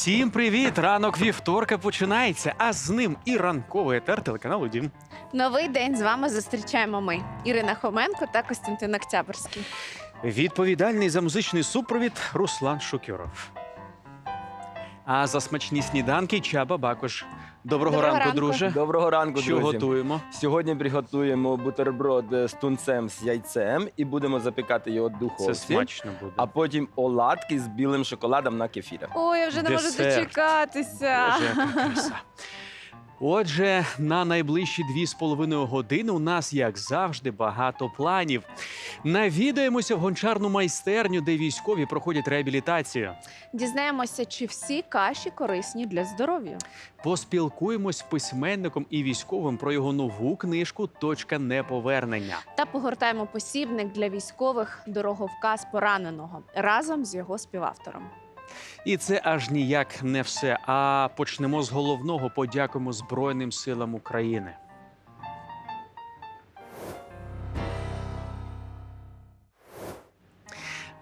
Всім привіт! Ранок вівторка починається, а з ним і ранковий етер телеканалу Дім. Новий день з вами зустрічаємо ми, Ірина Хоменко та Костянтин Октябрський. Відповідальний за музичний супровід Руслан Шукюров. А за смачні сніданки Чаба Бакош. Доброго, Доброго ранку, ранку. друже. Доброго ранку, Що друзі. готуємо? Сьогодні приготуємо бутерброд з тунцем з яйцем і будемо запікати його в Це смачно буде. А потім оладки з білим шоколадом на кефірі. Ой, я вже не можу Десерт. дочекатися. Боже, яка краса. Отже, на найближчі дві з половиною години у нас, як завжди, багато планів. Навідаємося в гончарну майстерню, де військові проходять реабілітацію. Дізнаємося, чи всі каші корисні для здоров'я. Поспілкуємось з письменником і військовим про його нову книжку Точка неповернення. Та погортаємо посібник для військових дороговказ пораненого разом з його співавтором. І це аж ніяк не все. А почнемо з головного. Подякуємо Збройним силам України.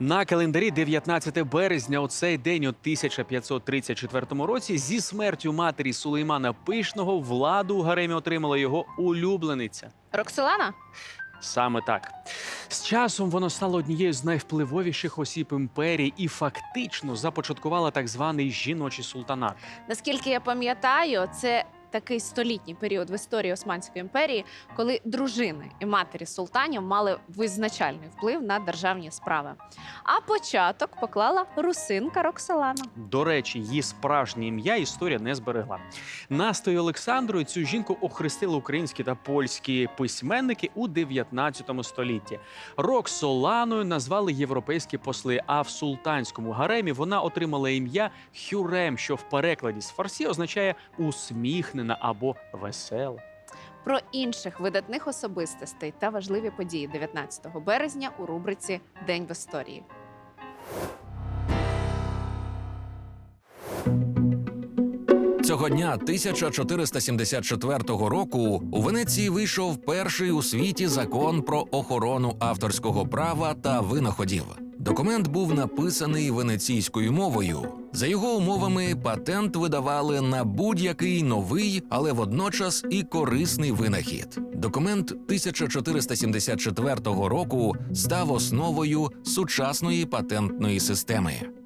На календарі 19 березня, у цей день у 1534 році, зі смертю матері Сулеймана Пишного владу у гаремі отримала його улюблениця. Роксолана? Саме так. З часом воно стало однією з найвпливовіших осіб імперії і фактично започаткувала так званий жіночий султанат. Наскільки я пам'ятаю, це такий столітній період в історії Османської імперії, коли дружини і матері султанів мали визначальний вплив на державні справи. А початок поклала русинка Роксолана. До речі, її справжнє ім'я історія не зберегла. Настою Олександрою цю жінку охрестили українські та польські письменники у 19 столітті. Роксоланою назвали європейські посли. А в султанському гаремі вона отримала ім'я Хюрем, що в перекладі з фарсі означає усміхнена або весела. Про інших видатних особистостей та важливі події 19 березня у рубриці День в історії. Цього дня 1474 року у Венеції вийшов перший у світі закон про охорону авторського права та винаходів. Документ був написаний венеційською мовою. За його умовами, патент видавали на будь-який новий, але водночас і корисний винахід. Документ 1474 року став основою сучасної патентної системи.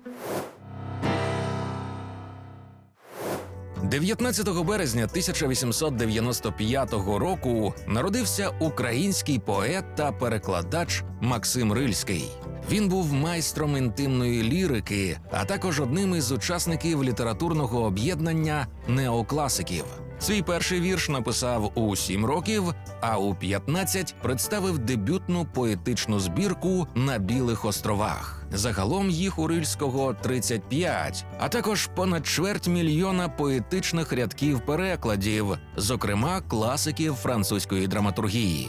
19 березня 1895 року народився український поет та перекладач Максим Рильський. Він був майстром інтимної лірики, а також одним із учасників літературного об'єднання неокласиків. Свій перший вірш написав у 7 років, а у 15 представив дебютну поетичну збірку на Білих островах. Загалом їх у Рильського 35, а також понад чверть мільйона поетичних рядків перекладів, зокрема класиків французької драматургії.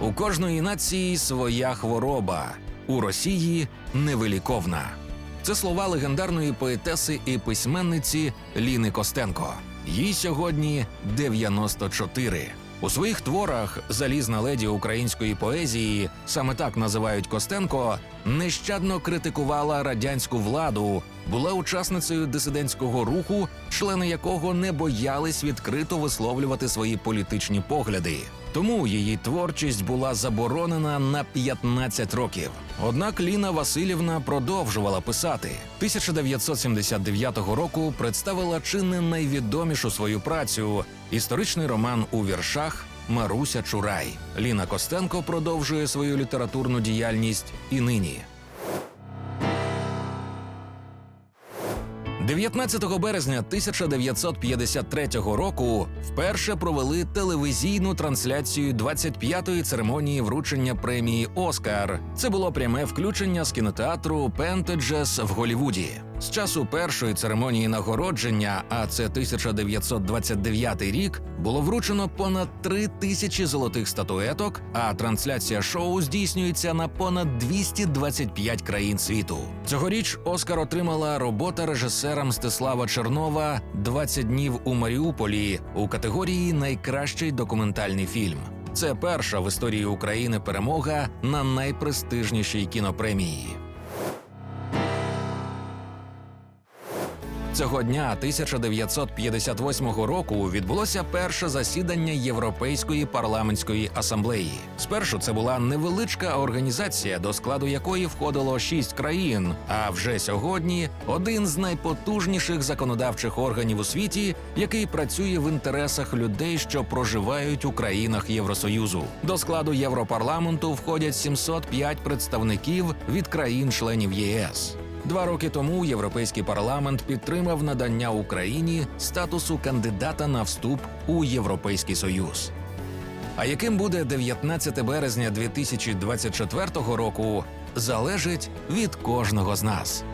У кожної нації своя хвороба. У Росії невиліковна. Це слова легендарної поетеси і письменниці Ліни Костенко. Їй сьогодні 94. У своїх творах залізна леді української поезії, саме так називають Костенко, нещадно критикувала радянську владу, була учасницею дисидентського руху, члени якого не боялись відкрито висловлювати свої політичні погляди. Тому її творчість була заборонена на 15 років. Однак Ліна Васильівна продовжувала писати. 1979 року представила чи не найвідомішу свою працю історичний роман у віршах Маруся Чурай. Ліна Костенко продовжує свою літературну діяльність і нині. 19 березня 1953 року вперше провели телевізійну трансляцію 25-ї церемонії вручення премії Оскар. Це було пряме включення з кінотеатру Пентеджес в Голівуді. З часу першої церемонії нагородження, а це 1929 рік, було вручено понад три тисячі золотих статуеток, а трансляція шоу здійснюється на понад 225 країн світу. Цьогоріч Оскар отримала робота режисера Мстислава Чернова «20 днів у Маріуполі у категорії Найкращий документальний фільм. Це перша в історії України перемога на найпрестижнішій кінопремії. Цього дня 1958 року відбулося перше засідання Європейської парламентської асамблеї. Спершу це була невеличка організація, до складу якої входило шість країн. А вже сьогодні один з найпотужніших законодавчих органів у світі, який працює в інтересах людей, що проживають у країнах Євросоюзу. До складу Європарламенту входять 705 представників від країн-членів ЄС. Два роки тому Європейський парламент підтримав надання Україні статусу кандидата на вступ у Європейський Союз. А яким буде 19 березня 2024 року, залежить від кожного з нас.